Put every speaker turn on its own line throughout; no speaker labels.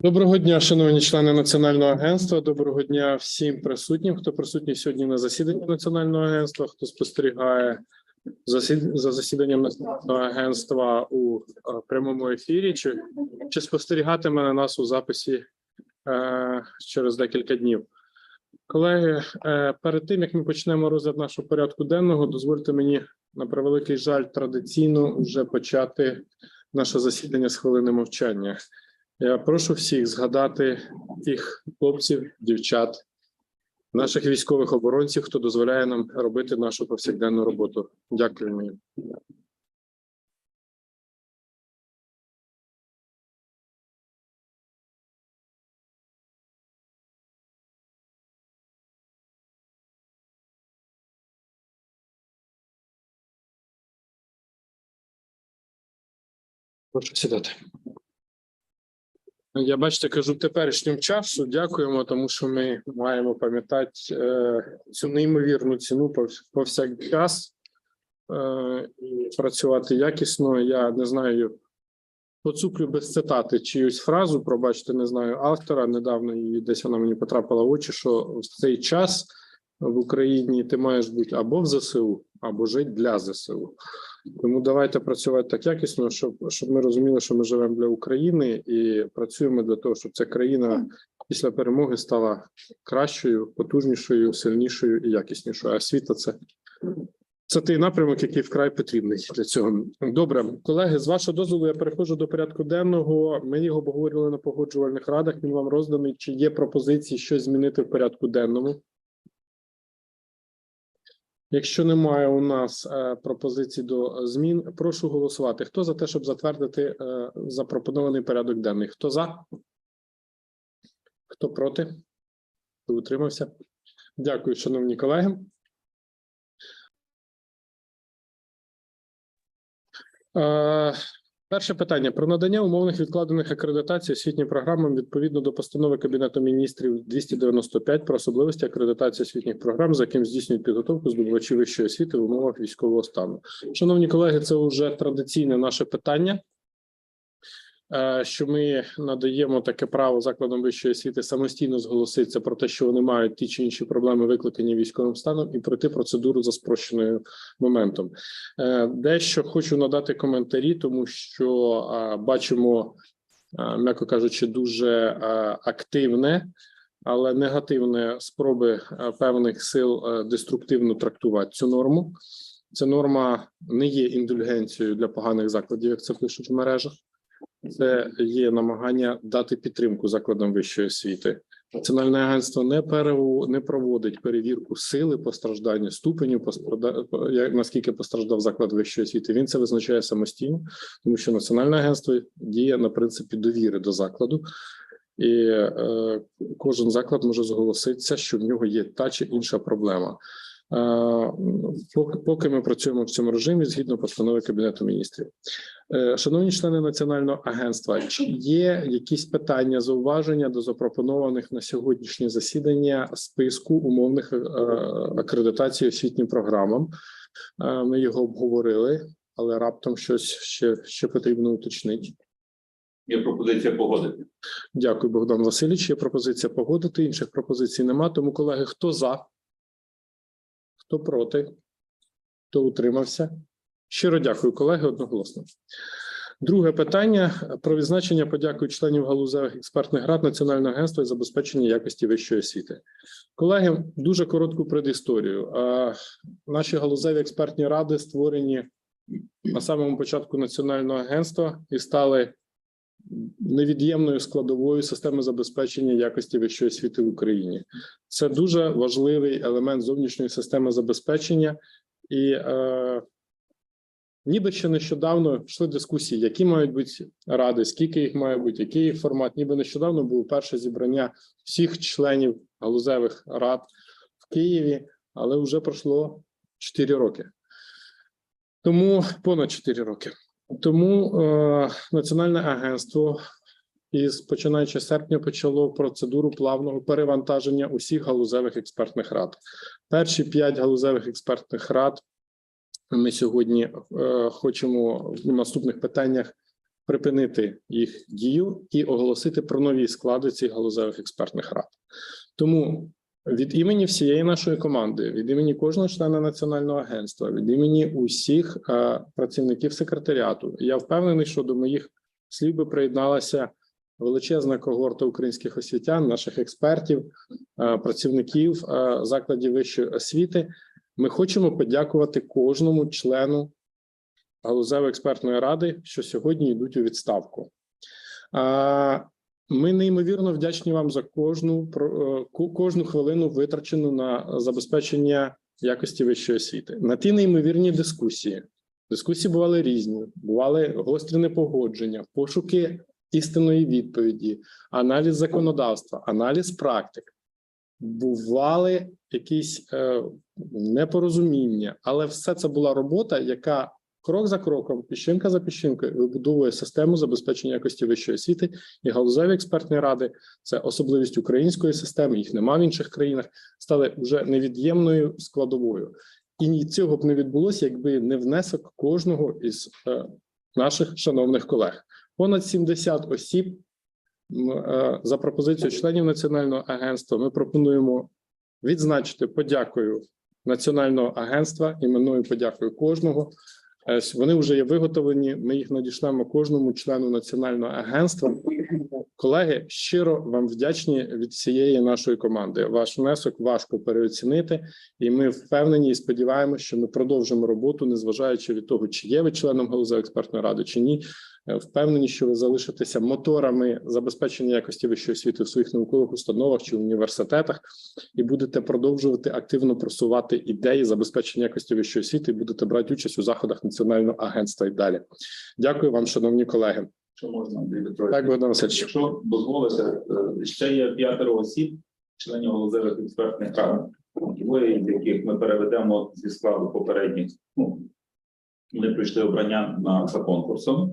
Доброго дня, шановні члени Національного агентства. Доброго дня всім присутнім, хто присутній сьогодні на засіданні Національного агентства, хто спостерігає за засіданням Національного агентства у е, прямому ефірі, чи, чи спостерігатиме на нас у записі е, через декілька днів. Колеги, е, перед тим як ми почнемо розгляд нашого порядку денного, дозвольте мені на превеликий жаль традиційно вже почати наше засідання з хвилини мовчання. Я прошу всіх згадати тих хлопців, дівчат, наших військових оборонців, хто дозволяє нам робити нашу повсякденну роботу. Дякую. їм. Прошу сідати. Я бачите, кажу теперішнім часу. Дякуємо, тому що ми маємо пам'ятати е, цю неймовірну ціну пов- повсякчас е, і працювати якісно. Я не знаю, поцуплю без цитати чиюсь фразу. Пробачте, не знаю автора. Недавно і десь вона мені потрапила в очі, що в цей час в Україні ти маєш бути або в ЗСУ, або жити для ЗСУ. Тому давайте працювати так якісно, щоб, щоб ми розуміли, що ми живемо для України і працюємо для того, щоб ця країна після перемоги стала кращою, потужнішою, сильнішою і якіснішою. А освіта це, це той напрямок, який вкрай потрібний для цього. Добре, колеги, з вашого дозволу, я переходжу до порядку денного. Ми його обговорювали на погоджувальних радах. Він вам розданий. Чи є пропозиції щось змінити в порядку денному? Якщо немає у нас е, пропозицій до змін, прошу голосувати. Хто за те, щоб затвердити е, запропонований порядок денний? Хто за? Хто проти? Хто утримався? Дякую, шановні колеги. Перше питання про надання умовних відкладених акредитацій освітнім програмам відповідно до постанови Кабінету міністрів 295 про особливості акредитації освітніх програм, за яким здійснюють підготовку здобувачі вищої освіти в умовах військового стану. Шановні колеги, це вже традиційне наше питання. Е, Що ми надаємо таке право закладам вищої освіти самостійно зголоситися про те, що вони мають ті чи інші проблеми, викликані військовим станом, і пройти процедуру за спрощеною моментом. Е, Дещо хочу надати коментарі, тому що е, бачимо, м'яко кажучи, дуже активне, але негативне спроби певних сил деструктивно трактувати цю норму. Ця норма не є індульгенцією для поганих закладів, як це пишуть в мережах. Це є намагання дати підтримку закладам вищої освіти. Національне агентство не перево- не проводить перевірку сили постраждання, ступеню пострада... наскільки постраждав заклад вищої освіти. Він це визначає самостійно, тому що національне агентство діє на принципі довіри до закладу, і е, кожен заклад може зголоситися, що в нього є та чи інша проблема. Поки, поки ми працюємо в цьому режимі згідно постанови Кабінету міністрів. Е, Шановні члени Національного агентства, чи є якісь питання, зауваження до запропонованих на сьогоднішнє засідання списку умовних е, акредитацій освітнім програмам? Е, Ми його обговорили, але раптом щось ще, ще потрібно уточнити.
Є пропозиція погодити.
Дякую, Богдан Васильович. Є пропозиція погодити. Інших пропозицій нема. Тому, колеги, хто за? Хто проти? Хто утримався? Щиро дякую, колеги, одноголосно. Друге питання про відзначення подякую членів галузевих експертних рад Національного агентства із забезпечення якості вищої освіти. Колеги, дуже коротку предісторію. Наші галузеві експертні ради створені на самому початку Національного агентства і стали невід'ємною складовою системи забезпечення якості вищої освіти в Україні. Це дуже важливий елемент зовнішньої системи забезпечення, і е, ніби ще нещодавно йшли дискусії, які мають бути ради, скільки їх має бути, який їх формат. Ніби нещодавно було перше зібрання всіх членів галузевих рад в Києві, але вже пройшло 4 роки. Тому понад 4 роки. Тому е, Національне агентство із починаючи серпня почало процедуру плавного перевантаження усіх галузевих експертних рад. Перші п'ять галузевих експертних рад ми сьогодні е, хочемо в наступних питаннях припинити їх дію і оголосити про нові склади цих галузевих експертних рад. Тому від імені всієї нашої команди, від імені кожного члена національного агентства, від імені усіх е, працівників секретаріату, я впевнений, що до моїх слів би приєдналася величезна когорта українських освітян, наших експертів, е, працівників е, закладів вищої освіти. Ми хочемо подякувати кожному члену галузевої експертної ради, що сьогодні йдуть у відставку. А, Ми неймовірно вдячні вам за кожну е, кожну хвилину витрачену на забезпечення якості вищої освіти. На ті неймовірні дискусії. Дискусії бували різні, бували гострі непогодження, пошуки істинної відповіді, аналіз законодавства, аналіз практик. Бували якісь е, непорозуміння, але все це була робота, яка крок за кроком, піщинка за піщинкою вибудовує систему забезпечення якості вищої освіти і галузеві експертні ради. Це особливість української системи, їх нема в інших країнах, стали вже невід'ємною складовою. І ні цього б не відбулося, якби не внесок кожного із е, наших шановних колег. Понад 70 осіб е, за пропозицією членів національного агентства. Ми пропонуємо відзначити подякою національного агентства іменною подякою кожного. Е, Вони вже є виготовлені. Ми їх надішлемо кожному члену національного агентства. Колеги, щиро вам вдячні від всієї нашої команди. Ваш внесок важко переоцінити, і ми впевнені і сподіваємося, що ми продовжимо роботу, незважаючи від того, чи є ви членом галузевої експертної ради, чи ні. Е, Впевнені, що ви залишитеся моторами забезпечення якості вищої освіти в своїх наукових установах чи університетах, і будете продовжувати активно просувати ідеї забезпечення якості вищої освіти, і будете брати участь у заходах національного агентства і далі. Дякую вам, шановні колеги.
Що можна,
Так, Богдан Васильович.
Якщо дозволите, е, ще є п'ятеро осіб, членів галузевих експертних рад, двоє з яких ми переведемо зі складу попередніх. Ну, вони пройшли обрання на за конкурсом,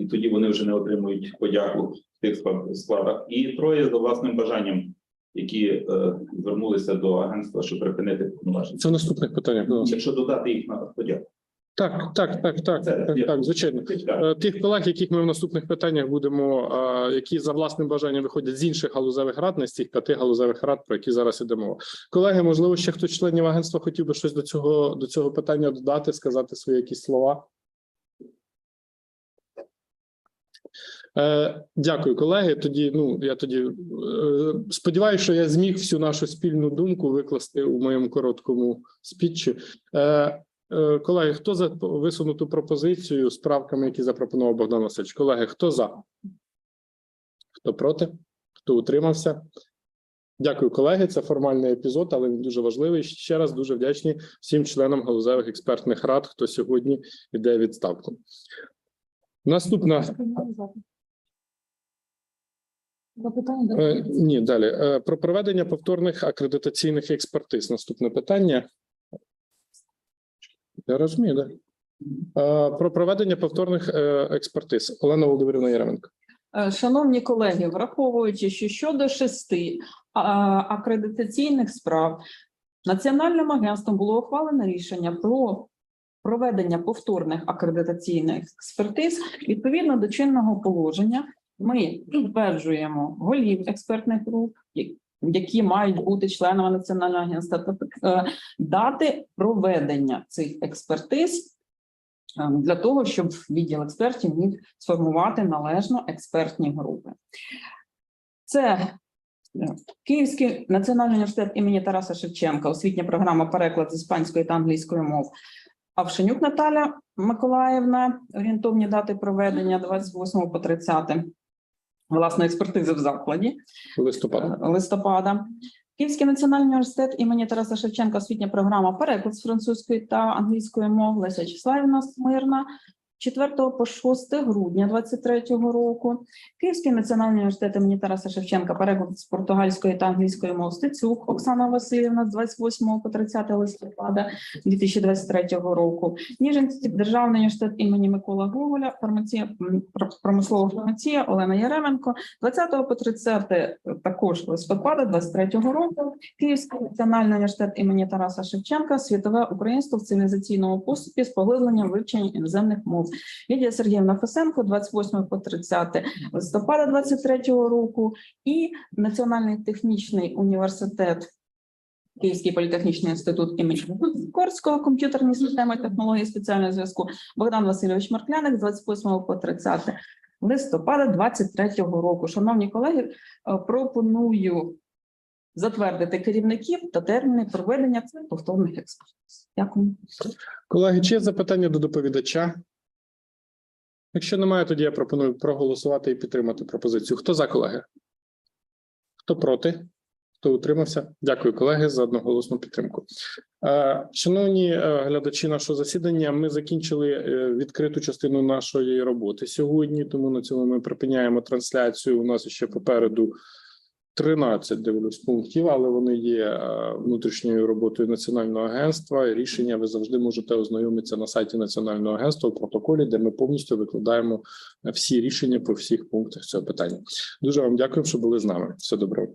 і тоді вони вже не отримують подяку в тих складах. І троє за власним бажанням, які е, звернулися до агентства, щоб припинити повноваження.
Це в наступних питаннях.
Якщо додати їх на подяку.
Так, так, так, так, так, так, звичайно. Е, Тих колег, яких ми в наступних питаннях будемо, е, які за власним бажанням виходять з інших галузевих рад, не з тих п'яти галузевих рад, про які зараз ідемо. мова. Колеги, можливо, ще хтось членів агентства хотів би щось до цього до цього питання додати, сказати свої якісь слова. Е, Дякую, колеги. Тоді ну я тоді е, сподіваюся, що я зміг всю нашу спільну думку викласти у моєму короткому спічі. Е, Колеги, хто за висунуту пропозицію з правками, які запропонував Богдан Васильович? Колеги, хто за? Хто проти? Хто утримався? Дякую, колеги. Це формальний епізод, але він дуже важливий. Ще раз дуже вдячні всім членам галузевих експертних рад, хто сьогодні йде відставку. Наступна
Запитання
Е, ні, далі Е, про проведення повторних акредитаційних експертиз. Наступне питання. Я розумію, да? Е, Про проведення повторних експертиз. Олена Володимирівна Яременко.
Шановні колеги, враховуючи, що щодо шести акредитаційних справ Національним агентством було ухвалено рішення про проведення повторних акредитаційних експертиз відповідно до чинного положення. Ми підтверджуємо голів експертних груп, які мають бути членами національного агентства, е, дати проведення цих експертиз е, для того, щоб відділ експертів міг сформувати належно експертні групи. Це е, Київський національний університет імені Тараса Шевченка, освітня програма переклад з іспанської та англійської мов. Авшенюк Наталя Миколаївна, орієнтовні дати проведення 28 по 30 власної експертизи в закладі
Листопад.
е, листопада. Київський національний університет імені Тараса Шевченка, освітня програма переклад з французької та англійської мов Леся Числавівна Смирна. 4 по 6 грудня 23 року. Київський національний університет імені Тараса Шевченка, переклад з португальської та англійської мов Стецюк Оксана Васильівна з 28 по 30 листопада 2023 року. Ніжинський державний університет імені Микола Гоголя, фармація промислова фармація Олена Яременко, 20 по 30 також листопада 23 року. Київський національний університет імені Тараса Шевченка, світове українство в цивілізаційному поступі з поглибленням вивчення іноземних мов Лідія Сергіївна Фесенко 28 по 30 листопада 23 року і Національний технічний університет Київський політехнічний інститут імені Корського комп'ютерні системи технології спеціального зв'язку Богдан Васильович Маркляник з 28 по 30 листопада 23 року. Шановні колеги, е, пропоную затвердити керівників та терміни проведення цих повторних експертиз. Дякую.
Колеги, чи є запитання до доповідача? Якщо немає, тоді я пропоную проголосувати і підтримати пропозицію. Хто за колеги? Хто проти? Хто утримався? Дякую, колеги, за одноголосну підтримку. Е, Шановні е, глядачі нашого засідання, ми закінчили е, відкриту частину нашої роботи сьогодні, тому на цьому ми припиняємо трансляцію. У нас ще попереду 13 дивлюсь пунктів, але вони є е, внутрішньою роботою національного агентства. Рішення ви завжди можете ознайомитися на сайті національного агентства в протоколі, де ми повністю викладаємо всі рішення по всіх пунктах цього питання. Дуже вам дякую, що були з нами. Все добре.